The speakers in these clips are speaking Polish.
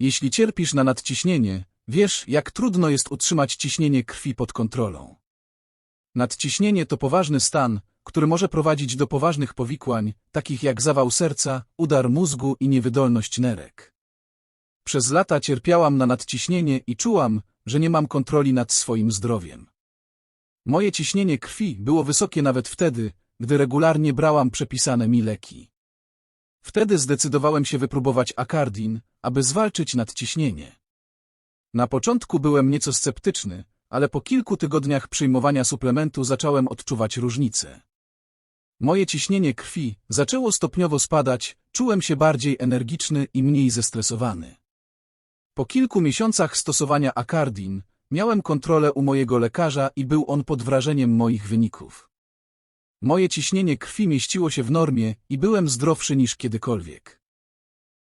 Jeśli cierpisz na nadciśnienie, wiesz, jak trudno jest utrzymać ciśnienie krwi pod kontrolą. Nadciśnienie to poważny stan, który może prowadzić do poważnych powikłań, takich jak zawał serca, udar mózgu i niewydolność nerek. Przez lata cierpiałam na nadciśnienie i czułam, że nie mam kontroli nad swoim zdrowiem. Moje ciśnienie krwi było wysokie nawet wtedy, gdy regularnie brałam przepisane mi leki. Wtedy zdecydowałem się wypróbować akardin, aby zwalczyć nadciśnienie. Na początku byłem nieco sceptyczny, ale po kilku tygodniach przyjmowania suplementu zacząłem odczuwać różnicę. Moje ciśnienie krwi zaczęło stopniowo spadać, czułem się bardziej energiczny i mniej zestresowany. Po kilku miesiącach stosowania akardin miałem kontrolę u mojego lekarza i był on pod wrażeniem moich wyników. Moje ciśnienie krwi mieściło się w normie i byłem zdrowszy niż kiedykolwiek.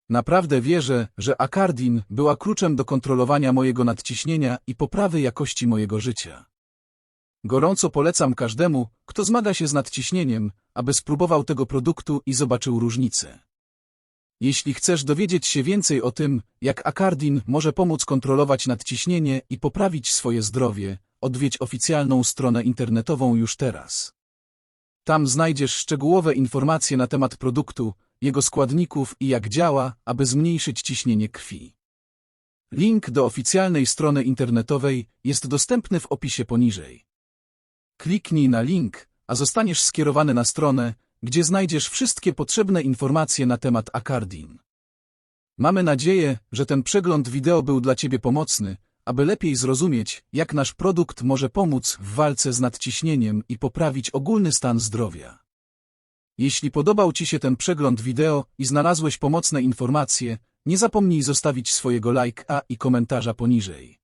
Naprawdę wierzę, że akardin była kluczem do kontrolowania mojego nadciśnienia i poprawy jakości mojego życia. Gorąco polecam każdemu, kto zmaga się z nadciśnieniem, aby spróbował tego produktu i zobaczył różnicę. Jeśli chcesz dowiedzieć się więcej o tym, jak akardin może pomóc kontrolować nadciśnienie i poprawić swoje zdrowie, odwiedź oficjalną stronę internetową już teraz. Tam znajdziesz szczegółowe informacje na temat produktu, jego składników i jak działa, aby zmniejszyć ciśnienie krwi. Link do oficjalnej strony internetowej jest dostępny w opisie poniżej. Kliknij na link, a zostaniesz skierowany na stronę, gdzie znajdziesz wszystkie potrzebne informacje na temat Akardin. Mamy nadzieję, że ten przegląd wideo był dla Ciebie pomocny, aby lepiej zrozumieć, jak nasz produkt może pomóc w walce z nadciśnieniem i poprawić ogólny stan zdrowia. Jeśli podobał Ci się ten przegląd wideo i znalazłeś pomocne informacje, nie zapomnij zostawić swojego lajka i komentarza poniżej.